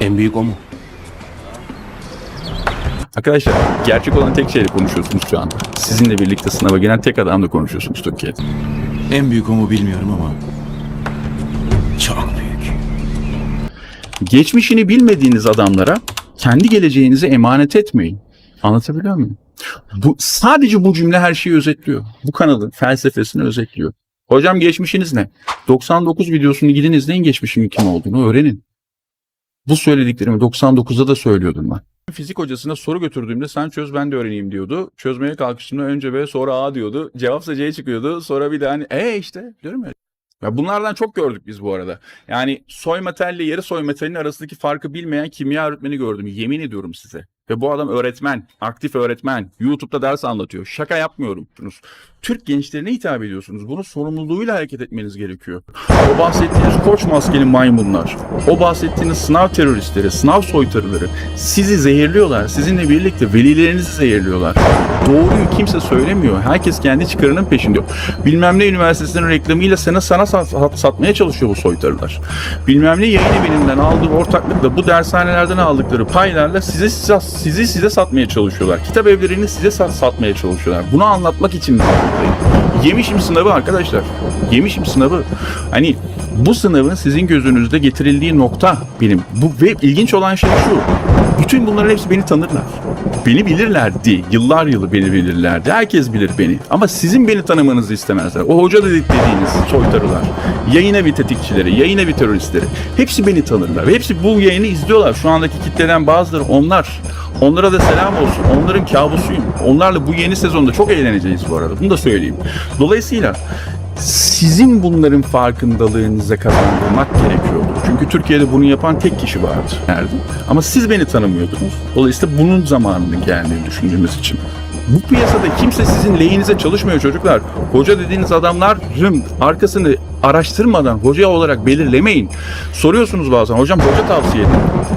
En büyük o mu? Arkadaşlar gerçek olan tek şeyle konuşuyorsunuz şu anda. Sizinle birlikte sınava giren tek adamla konuşuyorsunuz Türkiye'de. En büyük o mu bilmiyorum ama çok büyük. Geçmişini bilmediğiniz adamlara kendi geleceğinizi emanet etmeyin. Anlatabiliyor muyum? Bu sadece bu cümle her şeyi özetliyor. Bu kanalın felsefesini özetliyor. Hocam geçmişiniz ne? 99 videosunu gidin izleyin geçmişimin kim olduğunu öğrenin. Bu söylediklerimi 99'da da söylüyordum ben. Fizik hocasına soru götürdüğümde sen çöz ben de öğreneyim diyordu. Çözmeye kalkıştığımda önce B sonra A diyordu. Cevapsa C çıkıyordu. Sonra bir de hani e işte diyorum ya. Ya bunlardan çok gördük biz bu arada. Yani soy metalle yarı soy metalin arasındaki farkı bilmeyen kimya öğretmeni gördüm. Yemin ediyorum size. Ve bu adam öğretmen, aktif öğretmen. YouTube'da ders anlatıyor. Şaka yapmıyorum. Türk gençlerine hitap ediyorsunuz. Bunun sorumluluğuyla hareket etmeniz gerekiyor. O bahsettiğiniz koç maskeli maymunlar, o bahsettiğiniz sınav teröristleri, sınav soytarıları sizi zehirliyorlar. Sizinle birlikte velilerinizi zehirliyorlar. Doğruyu kimse söylemiyor. Herkes kendi çıkarının peşinde. Bilmem ne üniversitesinin reklamıyla sana sana sat- sat- satmaya çalışıyor bu soytarılar. Bilmem ne yayın evinden aldığı ortaklıkla bu dershanelerden aldıkları paylarla size size, sizi size satmaya çalışıyorlar. Kitap evlerini size sat- satmaya çalışıyorlar. Bunu anlatmak için buradayım. Yemişim sınavı arkadaşlar. Yemişim sınavı. Hani bu sınavın sizin gözünüzde getirildiği nokta benim. Bu ve ilginç olan şey şu. Bütün bunların hepsi beni tanırlar. Beni bilirlerdi. Yıllar yılı beni bilirlerdi. Herkes bilir beni. Ama sizin beni tanımanızı istemezler. O hoca dedik dediğiniz soytarılar, yayın evi tetikçileri, yayın evi teröristleri. Hepsi beni tanırlar. Ve hepsi bu yayını izliyorlar. Şu andaki kitleden bazıları onlar. Onlara da selam olsun. Onların kabusuyum. Onlarla bu yeni sezonda çok eğleneceğiz bu arada. Bunu da söyleyeyim. Dolayısıyla sizin bunların farkındalığınıza kazandırmak gerekiyordu. Çünkü Türkiye'de bunu yapan tek kişi vardı. Nerede? Ama siz beni tanımıyordunuz. Dolayısıyla bunun zamanının geldiğini düşündüğümüz için. Bu piyasada kimse sizin lehinize çalışmıyor çocuklar. Hoca dediğiniz adamların arkasını araştırmadan hoca olarak belirlemeyin. Soruyorsunuz bazen hocam hoca tavsiye edin.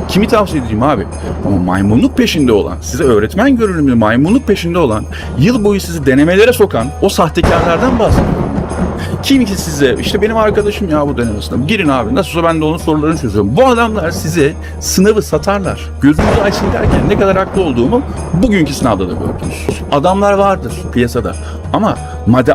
Kimi tavsiye edeyim abi? Ama maymunluk peşinde olan, size öğretmen görünümlü maymunluk peşinde olan, yıl boyu sizi denemelere sokan o sahtekarlardan bahsediyorum. Kim ki size işte benim arkadaşım ya bu deneme sınavı. Girin abi nasılsa ben de onun sorularını çözüyorum. Bu adamlar size sınavı satarlar. Gözünüzü açın derken ne kadar haklı olduğumu bugünkü sınavda da gördünüz. Adamlar vardır piyasada. Ama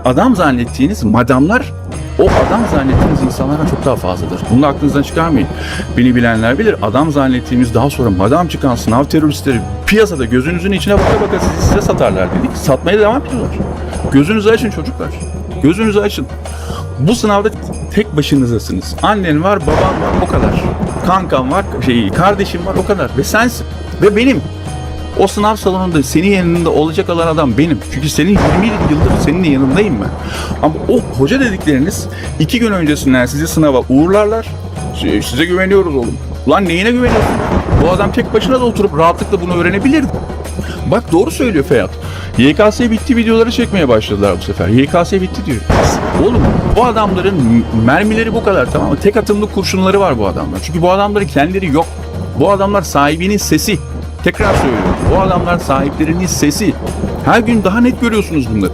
adam zannettiğiniz madamlar o adam zannettiğiniz insanlardan çok daha fazladır. Bunu da aklınızdan çıkarmayın. Beni bilenler bilir. Adam zannettiğimiz daha sonra madam çıkan sınav teröristleri piyasada gözünüzün içine baka baka sizi size satarlar dedik. Satmaya devam ediyorlar. Gözünüzü açın çocuklar. Gözünüzü açın. Bu sınavda tek başınızasınız. Annen var, baban var, o kadar. Kankam var, şey, kardeşim var, o kadar. Ve sensin. Ve benim. O sınav salonunda senin yanında olacak olan adam benim. Çünkü senin 20 yıldır seninle yanındayım ben. Ama o hoca dedikleriniz iki gün öncesinden sizi sınava uğurlarlar. "Si- Size güveniyoruz oğlum. Lan neyine güveniyorsun? Bu adam tek başına da oturup rahatlıkla bunu öğrenebilirdi. Bak doğru söylüyor Ferhat. YKS bitti videoları çekmeye başladılar bu sefer. YKS bitti diyor. Oğlum bu adamların mermileri bu kadar tamam mı? Tek atımlı kurşunları var bu adamlar. Çünkü bu adamların kendileri yok. Bu adamlar sahibinin sesi. Tekrar söylüyorum. Bu adamlar sahiplerinin sesi. Her gün daha net görüyorsunuz bunları.